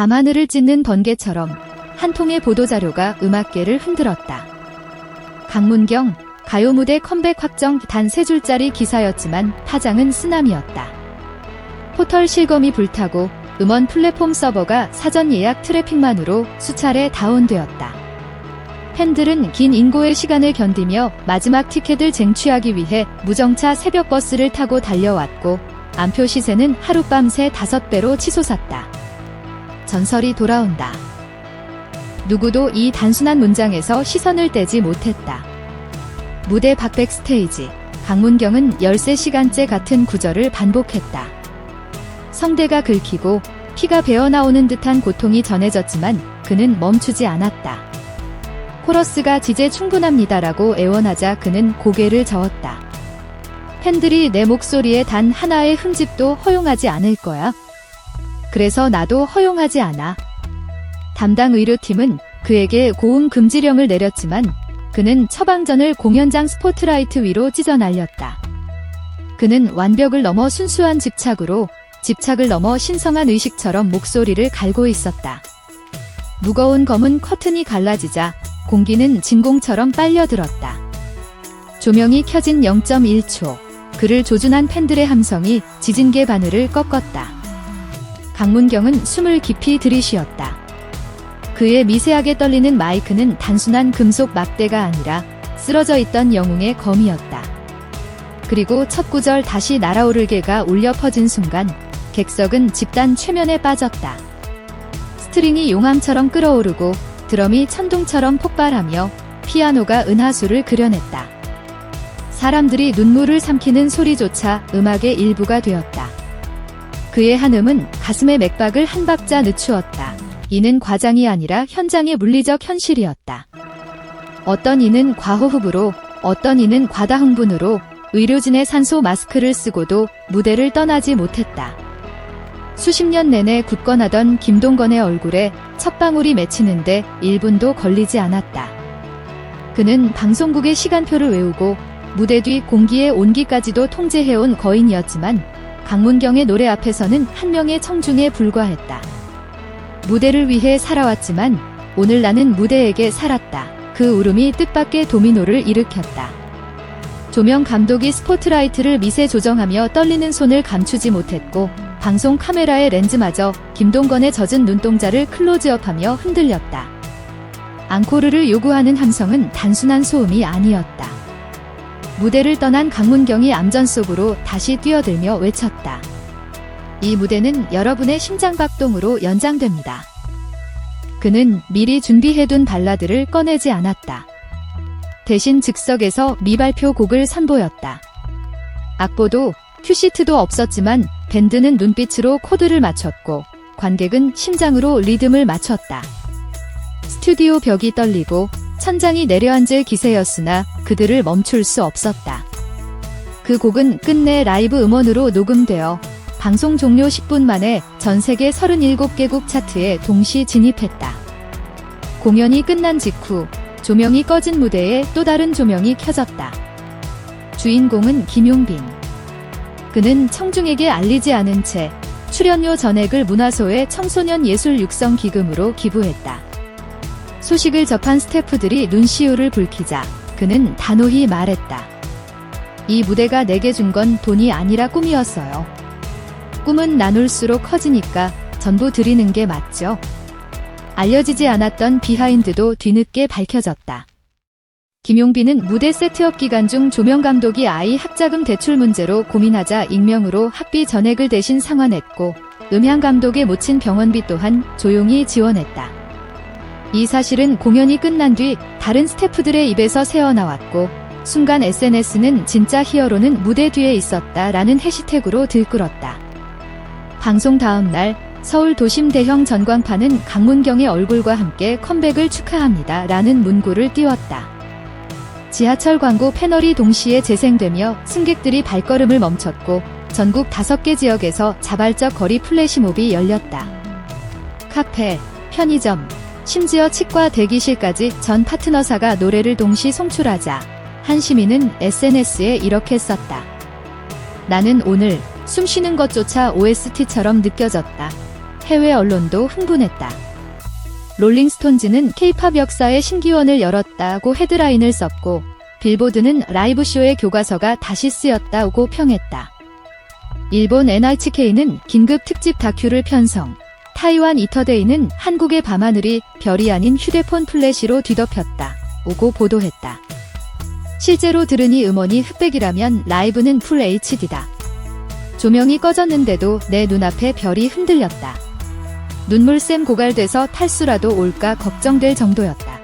밤하늘을 찢는 번개처럼 한 통의 보도자료가 음악계를 흔들었다. 강문경, 가요 무대 컴백 확정 단 세 줄짜리 기사였지만 파장은 쓰나미였다. 포털 실검이 불타고 음원 플랫폼 서버가 사전 예약 트래픽만으로 수차례 다운되었다. 팬들은 긴 인고의 시간을 견디며 마지막 티켓을 쟁취하기 위해 무정차 새벽 버스를 타고 달려왔고 안표 시세는 하룻밤새 다섯 배로 치솟았다. 전설이 돌아온다. 누구도 이 단순한 문장에서 시선을 떼지 못했다. 무대 밖백 스테이지, 강문경은 13시간째 같은 구절을 반복했다. 성대가 긁히고 피가 배어나오는 듯한 고통이 전해졌지만 그는 멈추지 않았다. 코러스가 지제 충분합니다라고 애원하자 그는 고개를 저었다. 팬들이 내 목소리에 단 하나의 흠집도 허용하지 않을 거야. 그래서 나도 허용하지 않아. 담당 의료팀은 그에게 고음 금지령을 내렸지만 그는 처방전을 공연장 스포트라이트 위로 찢어 날렸다. 그는 완벽을 넘어 순수한 집착으로 집착을 넘어 신성한 의식처럼 목소리를 갈고 있었다. 무거운 검은 커튼이 갈라지자 공기는 진공처럼 빨려들었다. 조명이 켜진 0.1초. 그를 조준한 팬들의 함성이 지진계 바늘을 꺾었다. 강문경은 숨을 깊이 들이쉬었다. 그의 미세하게 떨리는 마이크는 단순한 금속 막대가 아니라 쓰러져 있던 영웅의 검이었다. 그리고 첫 구절 다시 날아오르게가 울려 퍼진 순간 객석은 집단 최면에 빠졌다. 스트링이 용암처럼 끓어오르고 드럼이 천둥처럼 폭발하며 피아노가 은하수를 그려냈다. 사람들이 눈물을 삼키는 소리조차 음악의 일부가 되었다. 그의 한음은 가슴의 맥박을 한 박자 늦추었다. 이는 과장이 아니라 현장의 물리적 현실이었다. 어떤 이는 과호흡으로, 어떤 이는 과다 흥분으로 의료진의 산소 마스크를 쓰고도 무대를 떠나지 못했다. 수십 년 내내 굳건하던 김동건의 얼굴에 첫 방울이 맺히는데 1분도 걸리지 않았다. 그는 방송국의 시간표를 외우고 무대 뒤 공기의 온기까지도 통제해온 거인이었지만 강문경의 노래 앞에서는 한 명의 청중에 불과했다. 무대를 위해 살아왔지만 오늘 나는 무대에게 살았다. 그 울음이 뜻밖의 도미노를 일으켰다. 조명 감독이 스포트라이트를 미세 조정하며 떨리는 손을 감추지 못했고 방송 카메라의 렌즈마저 김동건의 젖은 눈동자를 클로즈업하며 흔들렸다. 앙코르를 요구하는 함성은 단순한 소음이 아니었다. 무대를 떠난 강문경이 암전 속으로 다시 뛰어들며 외쳤다. 이 무대는 여러분의 심장박동으로 연장됩니다. 그는 미리 준비해둔 발라드를 꺼내지 않았다. 대신 즉석에서 미발표 곡을 선보였다. 악보도 큐시트도 없었지만 밴드는 눈빛으로 코드를 맞췄고 관객은 심장으로 리듬을 맞췄다. 스튜디오 벽이 떨리고 천장이 내려앉을 기세였으나 그들을 멈출 수 없었다. 그 곡은 끝내 라이브 음원으로 녹음되어 방송 종료 10분 만에 전 세계 37개국 차트에 동시 진입했다. 공연이 끝난 직후 조명이 꺼진 무대에 또 다른 조명이 켜졌다. 주인공은 김용빈. 그는 청중에게 알리지 않은 채 출연료 전액을 문화소의 청소년 예술 육성 기금으로 기부했다. 소식을 접한 스태프들이 눈시울을 붉히자 그는 단호히 말했다. 이 무대가 내게 준 건 돈이 아니라 꿈이었어요. 꿈은 나눌수록 커지니까 전부 드리는 게 맞죠. 알려지지 않았던 비하인드도 뒤늦게 밝혀졌다. 김용빈은 무대 세트업 기간 중 조명 감독이 아이 학자금 대출 문제로 고민하자 익명으로 학비 전액을 대신 상환했고 음향 감독의 모친 병원비 또한 조용히 지원했다. 이 사실은 공연이 끝난 뒤 다른 스태프들의 입에서 새어나왔고 순간 SNS는 진짜 히어로는 무대 뒤에 있었다 라는 해시태그로 들끓었다. 방송 다음 날 서울 도심 대형 전광판은 강문경의 얼굴과 함께 컴백을 축하합니다 라는 문구를 띄웠다. 지하철 광고 패널이 동시에 재생되며 승객들이 발걸음을 멈췄고 전국 5개 지역에서 자발적 거리 플래시몹이 열렸다. 카페, 편의점, 심지어 치과 대기실까지 전 파트너사가 노래를 동시 송출하자 한 시민은 SNS에 이렇게 썼다. 나는 오늘 숨 쉬는 것조차 OST처럼 느껴졌다. 해외 언론도 흥분했다. 롤링스톤즈는 케이팝 역사의 신기원을 열었다고 헤드라인을 썼고 빌보드는 라이브쇼의 교과서가 다시 쓰였다고 평했다. 일본 NHK는 긴급 특집 다큐를 편성, 타이완 이터데이는 한국의 밤하늘이 별이 아닌 휴대폰 플래시로 뒤덮였다. 오고 보도했다. 실제로 들으니 음원이 흑백이라면 라이브는 풀 HD다. 조명이 꺼졌는데도 내 눈앞에 별이 흔들렸다. 눈물샘 고갈돼서 탈수라도 올까 걱정될 정도였다.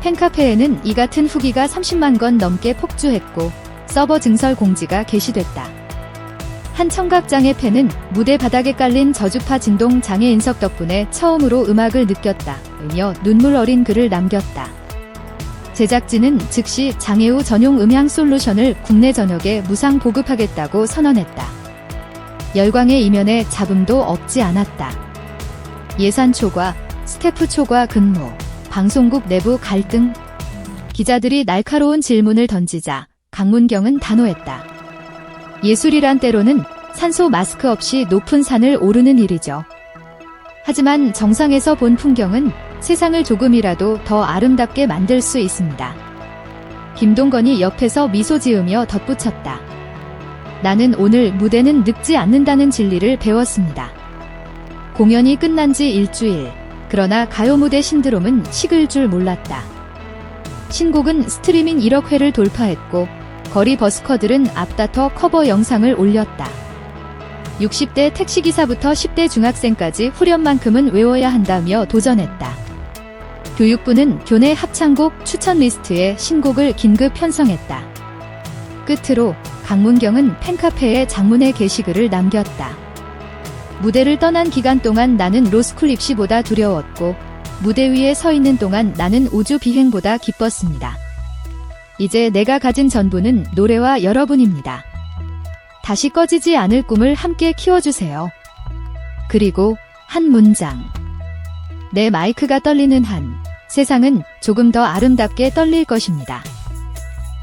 팬카페에는 이 같은 후기가 30만 건 넘게 폭주했고 서버 증설 공지가 게시됐다. 한 청각장애 팬은 무대 바닥에 깔린 저주파 진동 장애 인석 덕분에 처음으로 음악을 느꼈다. 으며 눈물 어린 글을 남겼다. 제작진은 즉시 장애 후 전용 음향 솔루션을 국내 전역에 무상 보급하겠다고 선언했다. 열광의 이면에 잡음도 없지 않았다. 예산 초과, 스태프 초과 근무, 방송국 내부 갈등. 기자들이 날카로운 질문을 던지자 강문경은 단호했다. 예술이란 때로는 산소 마스크 없이 높은 산을 오르는 일이죠. 하지만 정상에서 본 풍경은 세상을 조금이라도 더 아름답게 만들 수 있습니다. 김동건이 옆에서 미소 지으며 덧붙였다. 나는 오늘 무대는 늙지 않는다는 진리를 배웠습니다. 공연이 끝난 지 일주일. 그러나 가요 무대 신드롬은 식을 줄 몰랐다. 신곡은 스트리밍 1억 회를 돌파했고 거리 버스커들은 앞다퉈 커버 영상을 올렸다. 60대 택시기사부터 10대 중학생까지 후렴만큼은 외워야 한다며 도전했다. 교육부는 교내 합창곡 추천 리스트에 신곡을 긴급 편성했다. 끝으로 강문경은 팬카페에 장문의 게시글을 남겼다. 무대를 떠난 기간 동안 나는 로스쿨 입시보다 두려웠고 무대 위에 서 있는 동안 나는 우주 비행보다 기뻤습니다. 이제 내가 가진 전부는 노래와 여러분입니다. 다시 꺼지지 않을 꿈을 함께 키워주세요. 그리고 한 문장. 내 마이크가 떨리는 한 세상은 조금 더 아름답게 떨릴 것입니다.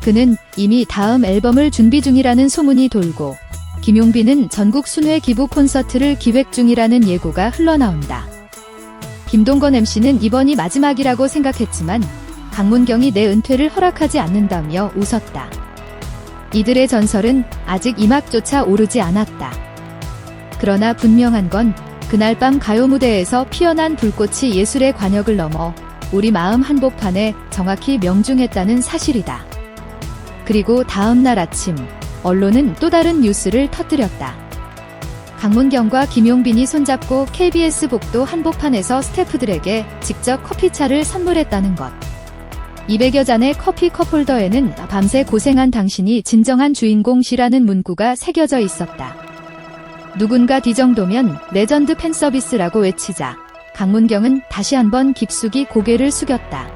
그는 이미 다음 앨범을 준비 중이라는 소문이 돌고 김용빈은 전국 순회 기부 콘서트를 기획 중이라는 예고가 흘러나온다. 김동건 MC는 이번이 마지막이라고 생각했지만 강문경이 내 은퇴를 허락하지 않는다며 웃었다. 이들의 전설은 아직 이막조차 오르지 않았다. 그러나 분명한 건 그날 밤 가요 무대에서 피어난 불꽃이 예술의 관역을 넘어 우리 마음 한복판에 정확히 명중했다는 사실이다. 그리고 다음 날 아침 언론은 또 다른 뉴스를 터뜨렸다. 강문경과 김용빈이 손잡고 KBS 복도 한복판에서 스태프들에게 직접 커피차를 선물했다는 것. 200여 잔의 커피 컵홀더에는 밤새 고생한 당신이 진정한 주인공시라는 문구가 새겨져 있었다. 누군가 뒤정도면 레전드 팬 서비스라고 외치자 강문경은 다시 한번 깊숙이 고개를 숙였다.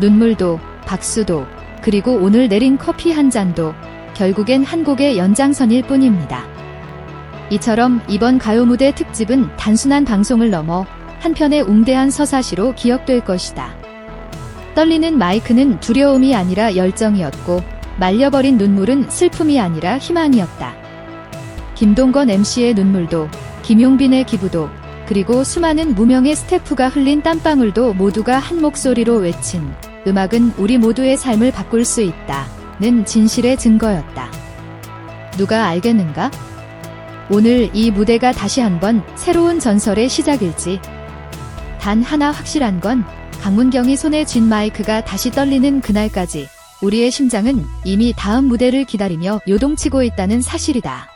눈물도, 박수도, 그리고 오늘 내린 커피 한 잔도 결국엔 한 곡의 연장선일 뿐입니다. 이처럼 이번 가요 무대 특집은 단순한 방송을 넘어 한편의 웅대한 서사시로 기억될 것이다. 떨리는 마이크는 두려움이 아니라 열정이었고 말려버린 눈물은 슬픔이 아니라 희망이었다. 김동건 MC의 눈물도 김용빈의 기부도 그리고 수많은 무명의 스태프가 흘린 땀방울도 모두가 한 목소리로 외친 음악은 우리 모두의 삶을 바꿀 수 있다 는 진실의 증거였다. 누가 알겠는가? 오늘 이 무대가 다시 한번 새로운 전설의 시작일지. 단 하나 확실한 건 강문경이 손에 쥔 마이크가 다시 떨리는 그날까지 우리의 심장은 이미 다음 무대를 기다리며 요동치고 있다는 사실이다.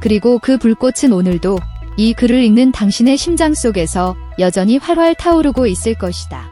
그리고 그 불꽃은 오늘도 이 글을 읽는 당신의 심장 속에서 여전히 활활 타오르고 있을 것이다.